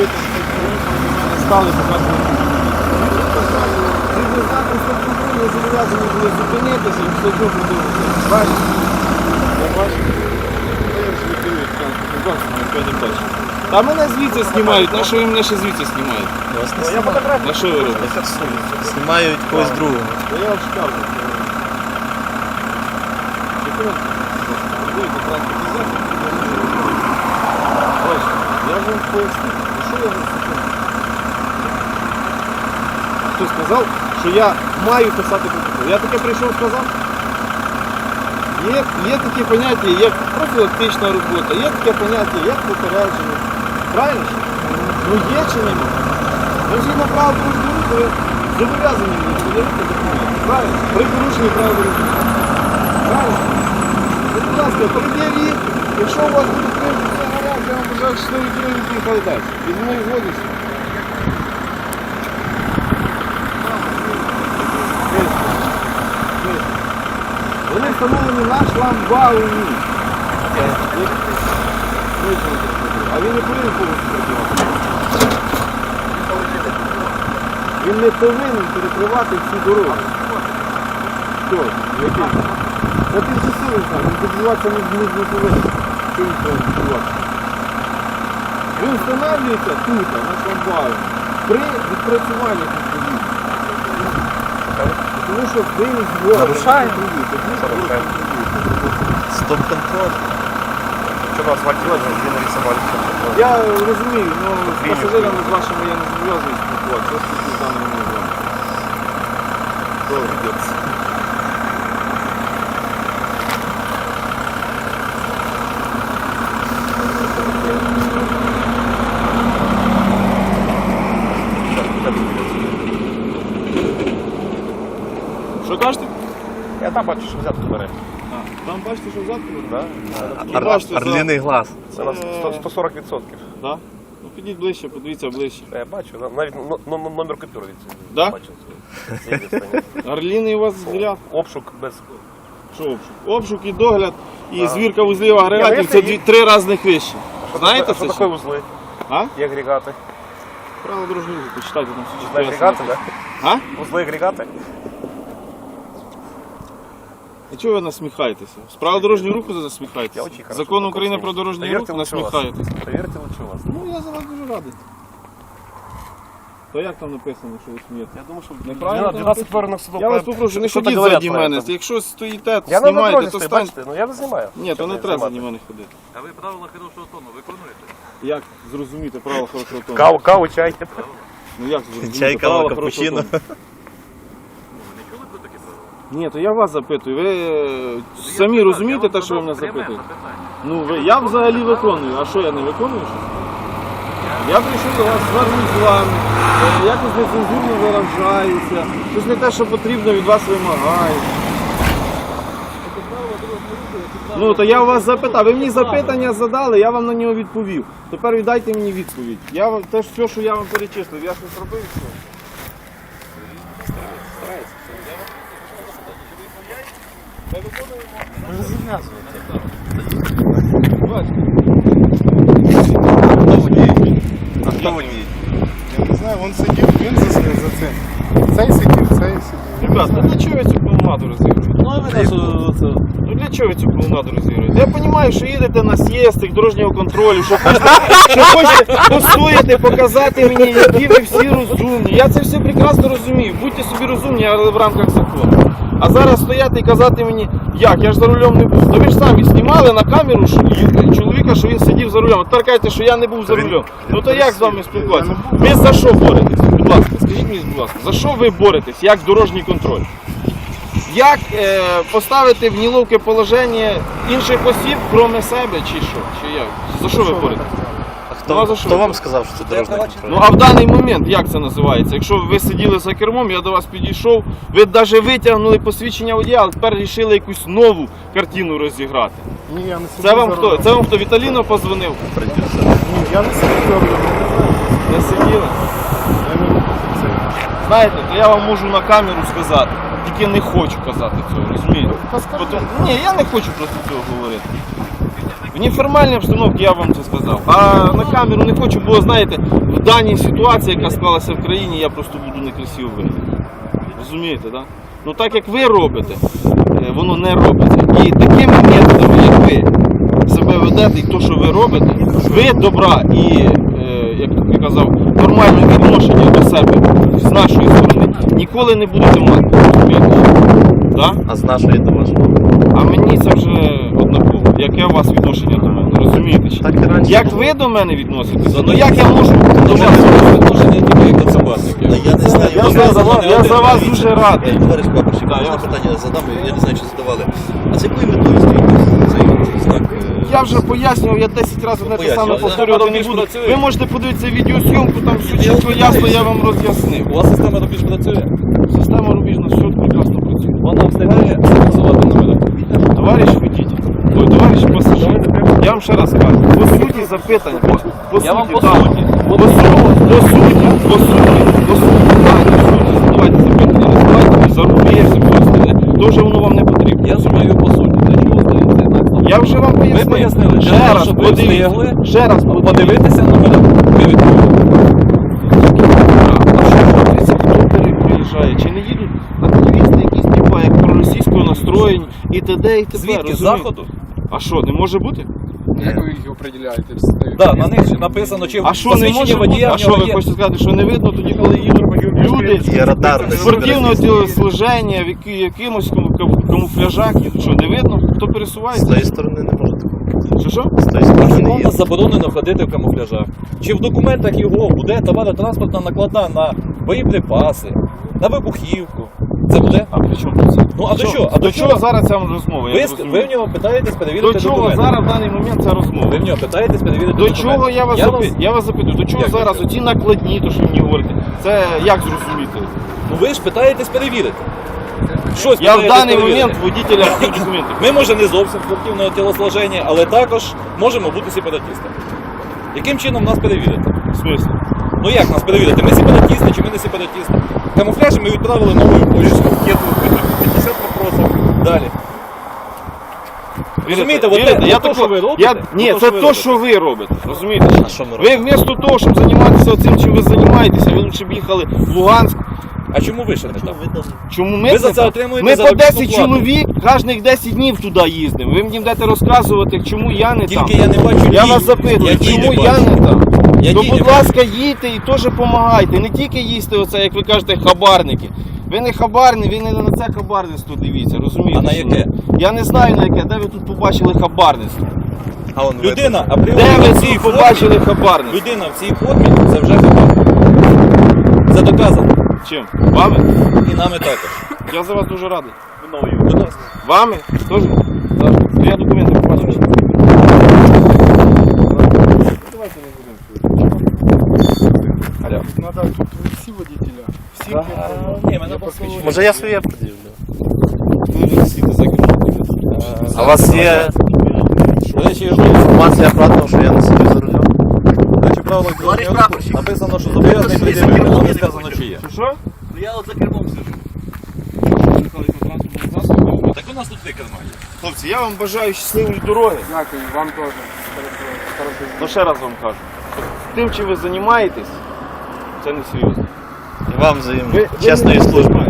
робити, щоб вони мене стали показувати. Згідно знаку контролю зобов'язані були зупинитися і все одно продовжувати. Бачите? Я бачу. Ну, я ж відкрию транспортний засіб, я не бачу. Та мене звідси знімають, на що ви мене ще звідси знімаєте? Вас не знімають. На що ви робите? Знімають когось другого. Та я вам скажу. Секундочку. Будете транспортний засіб. Бачите, я ж вам поясню. Хто сказав, що я маю писати протокол? Я таке прийшов сказав? Є, є такі поняття, як профілактична робота, є таке поняття, як попередження. Правильно? ж? Ну є чи? Ви згідно правил дорожнього руху ви зобов'язані подивити документи. Правильно? При порушенні правил дорожнього. Правильно? Будь ласка, пред'явіть, якщо у вас буде вам бажаю щасливої дороги і далі. Від мною згодиться. Вони встановлені на шламбауні. А він не повинен повністю працювати. Він не повинен перекривати всі дороги. Хто? Який? Це тимчасовий знак, він добуватися не, не, не повинен. Що він повинен добуватися? Він встановлюється тут, на шламбауні, при відпрацюванні відповідно. Тому що ви не згодом. Нарушаємо. Нарушаємо. Стоп-контроль. Вчора асфальтировали, він нарисували все. Я розумію, але з пасажирами з вашими я не зобов'язаний спілкуватися. Я спілкуюся з даними не з. Добре. Що кажете? Я там бачу, що взятку бере. Там бачите, що взятку беруть? Да? Ну, бачите, Ор- Орліний глаз. Це на 100 140 відсотків. Да? Ну підіть ближче, подивіться ближче. Я бачу, навіть но- но- но- номер купюри від Да? бачив. Є. Орліний у вас взгляд. Обшук без... Що обшук? Обшук і догляд, і А. звірка вузлів агрегатів це ну, дві, три різних вещі. Знаєте що це? таке ще? вузли? А? Є агрегати. Правила дорожнього руху, почитайте там все Вузли агрегати, да? А? Вузли агрегати. А чого ви насміхаєтеся? З правил дорожнього руху Я засміхаєтеся. очень хорошо Закон України про дорожній рух лучше вас. насміхаєтесь. Повірте лучше вас. Ну я за вас дуже радий. То як там написано, що ви смієте? Я думаю, що Неправильно там 12 повернув судов. Я вас попрошу, не ходіть заді мене. Якщо стоїте, Я на знімаєте, дорозі то стою, станьте. бачите? Ну я не знімаю. Ні, то не треба заді мене ходити. А ви правила хорошого тону виконуєте? Як зрозуміти правила хорошого тону? Каву, каву, чай. Ну як зрозуміти? Чай, кава, правила хорошого капучино. тону? Не чули про такі правила? Ні, то я вас запитую. Ви е, самі розумієте те, що ви мене запитуєте? Ну, ви, я взагалі виконую, а що я не виконую щось? Я прийшов до вас, звернусь з вами, е, якось нецензурно виражаюся, щось не те, що потрібно від вас вимагаю. Ну, то я у вас запитав. Ви мені запитання задали, я вам на нього відповів. Тепер віддайте мені відповідь. Я вам те, ж все, що я вам перечислив, я щось робив. Що? Хто водій? А хто водій? Я не знаю, він сидів, він за, цим. Цей сидів, цей сидів. Ребята, для чого ви цю клоунаду розігруєте? Ну, для чого ви цю клоунаду розігруєте? Я розумію, що їдете на з'їздик дорожнього контролю, що хочете, що хочете постояти, показати мені, які ви всі розумні. Я це все прекрасно розумію. Будьте собі розумні, але в рамках закону. А зараз стояти і казати мені, як, я ж за рулем не був. То ви ж самі знімали на камеру що, чоловіка, що він сидів за рулем. Тепер кажете, що я не був за рулем. Ну то як з вами спілкуватися? Ви за що боретесь? Будь ласка, скажіть мені, будь ласка, за що ви боретесь, як дорожній контроль? Як е, поставити в неловке положення інших осіб, крім себе, чи що? Чи як? За що ви боретесь? А Ну, а хто, за хто вам сказав, що це дорожній контроль? Ну а в даний момент як це називається? Якщо ви сиділи за кермом, я до вас підійшов, ви навіть витягнули посвідчення водія, але тепер вирішили якусь нову картину розіграти. Ні, я не сидів Це вам за хто? рулем. Це вам хто? Віталіно позвонив? Продюсер. Ні, я не сидів за рулем, я не знаю. Не сиділи? Я не цей. Знаєте, то я вам можу на камеру сказати, тільки не хочу казати цього, розумієте? Та скажи. Потім- Ні, я не хочу просто цього говорити. В неформальній обстановці я вам це сказав. А на камеру не хочу, бо знаєте, в даній ситуації, яка склалася в країні, я просто буду некрасиво виглядати. Розумієте, так? Да? Ну так як ви робите, е, воно не робиться. І такими методами, як ви себе ведете, і то, що ви робите, ви добра і, е, як я казав, нормальне відношення до себе з нашої сторони ніколи не будете мати. Да? А з нашої до вашого. А мені це вже. Яке у вас відношення до мене? Розумієте? чи? Так і раніше Як було. ви до мене відноситеся? Ну як я можу до вас? Відношення тільки як до собаки. Я не знаю, Я за, за, вас- я за вас дуже радий. Товариш можна я- питання задам, я не знаю, чи задавали. А з якою метою стоїть цей знак? е, Я вже пояснював, я 10 разів не те саме Пояснював, повторювати не буду. працює. Ви можете подивитися відеосйомку, там все чітко ясно, я вам роз'яснив. У вас система більш працює? Система рубіжна все прекрасно працює. Вона встигає вам ще раз кажу, по суті запитань, по, по Я вам суті, по так. суті. По суті, по суті, по суті, по суті, так, по суті, задавайте запитання, не задавайте за остальне, то вже воно вам не потрібно. Я задаю по суті, для чого? Я вже вам пояснив. Ви пояснили, ще раз щоб ви подивіться, встигли ще раз подивіться. Подивитися номера. Ви відповіли. Приїжджає? Чи не їдуть активісти якісь типа як проросійського настроєнь і т.д. і т.п. Звідки? З розумієте? заходу? А що, не може бути? Як ви їх определяєте? Так, на них написано, чи А що не може бути? водія А в що нього ви є. хочете сказати, що не видно тоді, коли їдуть люди Є радар спортивного сібірській. тілослуження, в які- якимось кам- кам- камуфляжах, що не видно, хто З пересувається? тої сторони не може такого. Що що? З тої сторони не є. нас заборонено ходити в камуфляжах? Чи в документах його буде товаротранспортна накладна на боєприпаси, на вибухівку? Це буде? А при чому це? Ну, а до чого? А до чого зараз ця розмова? Я Ви, ск- розумію. ви в нього питаєтесь перевірити До чого документи. зараз в даний момент ця розмова? Ви в нього питаєтесь перевірити До документи. чого я вас, я запитую? Я вас запитую, до чого Як зараз оці накладні, то що ви мені говорите? Це як зрозуміти? Ну ви ж питаєтесь перевірити. Щось Я в питаєтесь даний перевірити. момент водителя всіх документів. Ми може не зовсім спортивного тілосложення, але також можемо бути сепаратистами. Яким чином нас перевірити? В смислі? Ну як нас перевірити? Ми сепаратисти чи ми не сепаратисти? Камуфляжі ми відправили новою почтою. 50 вопросов. Далі. Розумієте, от Вірите? те- я то, тако- що ви робите, я, то, ні, що це ви то, робите. що ви робите. Розумієте? А що ми Ви робимо? вмісто того, щоб займатися цим, чим ви займаєтеся, ви лучше б їхали в Луганськ. А чому ви ще не там? Чому ми, Ви за не це так? отримуєте Ми по заробітну 10 плату. чоловік кожних 10 днів туди їздимо. Ви мені будете розказувати, чому я не там. Тільки я не бачу Я дій. вас запитую, Я чому не я бачу. не там? Я То, дій будь ласка, їдьте і теж допомагайте. Не тільки їсти оце, як ви кажете, хабарники. Ви не хабарні, ви не на це хабарництво дивіться, розумієте? А на що? яке? Я не знаю на яке, де ви тут побачили хабарництво. А он. Людина, апріорі Де ви тут побачили хабарництво? людина в цій формі, це вже хабар. Це доказано. Чим? Вами? І нами також. Я за вас дуже радий. Мною. Будь ласка. Вами? Теж? Так. Я документи побачив. Давайте не будемо. Надо тут всі водителя. Всі Ні, мене посвідчення. Може я своє? Ви за кермом. А у вас є До речі, я жду. інформація про те, що я не сиджу за рулем? Речі, правило написано, що зобов'язаний приділити, але не сказано, чи є. Що? Я от за кермом сижу. Так у нас тут три керма. Хлопці, я вам бажаю щасливої дороги. Дякую, вам теж. Ну ще раз вам кажу. Тим, чим ви займаєтесь, це не серйозно. Вам взаємно. Чесної служби.